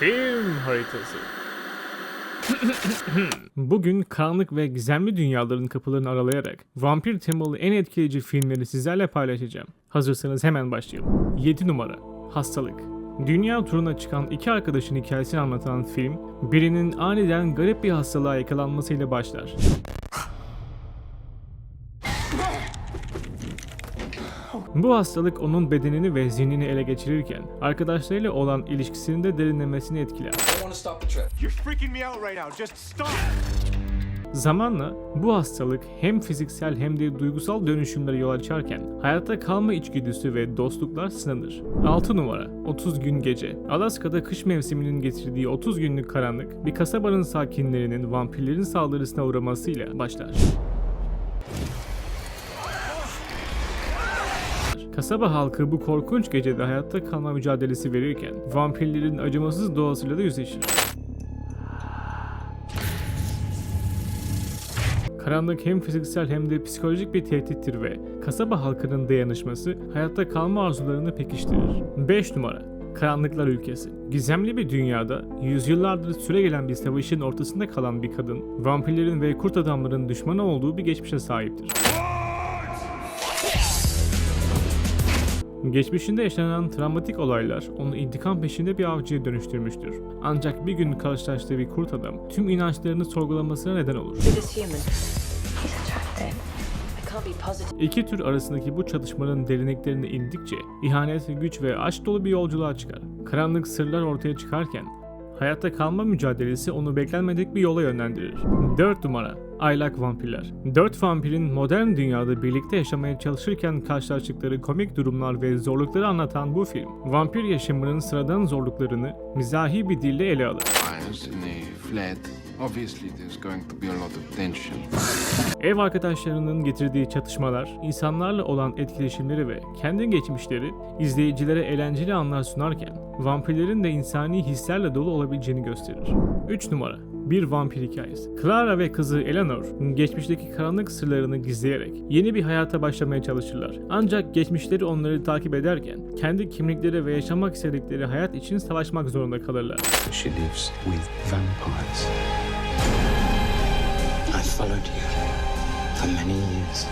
Film haritası. Bugün karanlık ve gizemli dünyaların kapılarını aralayarak vampir temalı en etkileyici filmleri sizlerle paylaşacağım. Hazırsanız hemen başlayalım. 7 numara Hastalık Dünya turuna çıkan iki arkadaşın hikayesini anlatan film, birinin aniden garip bir hastalığa yakalanmasıyla başlar. Bu hastalık onun bedenini ve zihnini ele geçirirken arkadaşlarıyla olan ilişkisinin de derinlemesini etkiler. Zamanla bu hastalık hem fiziksel hem de duygusal dönüşümlere yol açarken hayatta kalma içgüdüsü ve dostluklar sınanır. 6 numara 30 gün gece Alaska'da kış mevsiminin getirdiği 30 günlük karanlık bir kasabanın sakinlerinin vampirlerin saldırısına uğramasıyla başlar. Kasaba halkı bu korkunç gecede hayatta kalma mücadelesi verirken vampirlerin acımasız doğasıyla da yüzleşir. Karanlık hem fiziksel hem de psikolojik bir tehdittir ve kasaba halkının dayanışması hayatta kalma arzularını pekiştirir. 5 numara Karanlıklar Ülkesi Gizemli bir dünyada yüzyıllardır süregelen bir savaşın ortasında kalan bir kadın, vampirlerin ve kurt adamların düşmanı olduğu bir geçmişe sahiptir. Geçmişinde yaşanan travmatik olaylar onu intikam peşinde bir avcıya dönüştürmüştür. Ancak bir gün karşılaştığı bir kurt adam tüm inançlarını sorgulamasına neden olur. İki tür arasındaki bu çatışmanın derinliklerine indikçe ihanet, güç ve aşk dolu bir yolculuğa çıkar. Karanlık sırlar ortaya çıkarken hayatta kalma mücadelesi onu beklenmedik bir yola yönlendirir. 4 numara Aylak Vampirler 4 vampirin modern dünyada birlikte yaşamaya çalışırken karşılaştıkları komik durumlar ve zorlukları anlatan bu film, vampir yaşamının sıradan zorluklarını mizahi bir dille ele alır. Ev arkadaşlarının getirdiği çatışmalar, insanlarla olan etkileşimleri ve kendi geçmişleri izleyicilere eğlenceli anlar sunarken vampirlerin de insani hislerle dolu olabileceğini gösterir. 3 numara bir vampir hikayesi. Clara ve kızı Eleanor, geçmişteki karanlık sırlarını gizleyerek yeni bir hayata başlamaya çalışırlar. Ancak geçmişleri onları takip ederken kendi kimlikleri ve yaşamak istedikleri hayat için savaşmak zorunda kalırlar. She lives with vampires. I followed you for many years.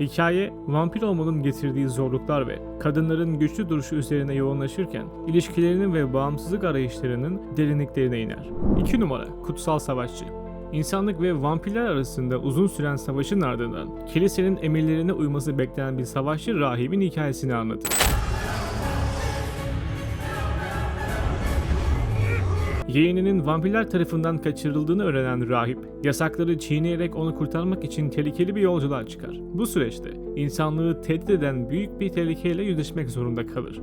Hikaye, vampir olmanın getirdiği zorluklar ve kadınların güçlü duruşu üzerine yoğunlaşırken ilişkilerinin ve bağımsızlık arayışlarının derinliklerine iner. 2 numara Kutsal Savaşçı İnsanlık ve vampirler arasında uzun süren savaşın ardından kilisenin emirlerine uyması beklenen bir savaşçı rahibin hikayesini anlatır. Yeğeninin vampirler tarafından kaçırıldığını öğrenen rahip, yasakları çiğneyerek onu kurtarmak için tehlikeli bir yolculuğa çıkar. Bu süreçte insanlığı tehdit eden büyük bir tehlikeyle yüzleşmek zorunda kalır.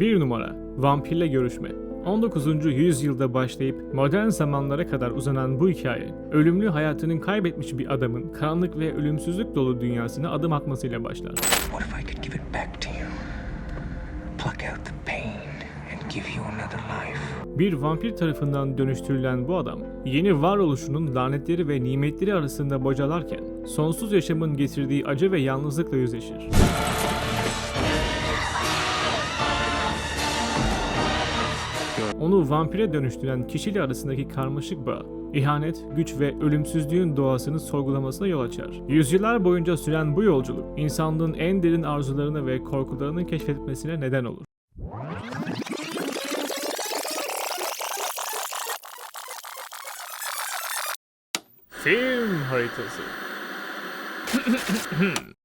1 numara Vampirle Görüşme 19. yüzyılda başlayıp modern zamanlara kadar uzanan bu hikaye, ölümlü hayatını kaybetmiş bir adamın karanlık ve ölümsüzlük dolu dünyasına adım atmasıyla başlar. Pluck out the pain and give you another life. Bir vampir tarafından dönüştürülen bu adam, yeni varoluşunun lanetleri ve nimetleri arasında bocalarken, sonsuz yaşamın getirdiği acı ve yalnızlıkla yüzleşir. Onu vampire dönüştüren kişiyle arasındaki karmaşık bağ, ihanet, güç ve ölümsüzlüğün doğasını sorgulamasına yol açar. Yüzyıllar boyunca süren bu yolculuk, insanlığın en derin arzularını ve korkularını keşfetmesine neden olur. Film haritası.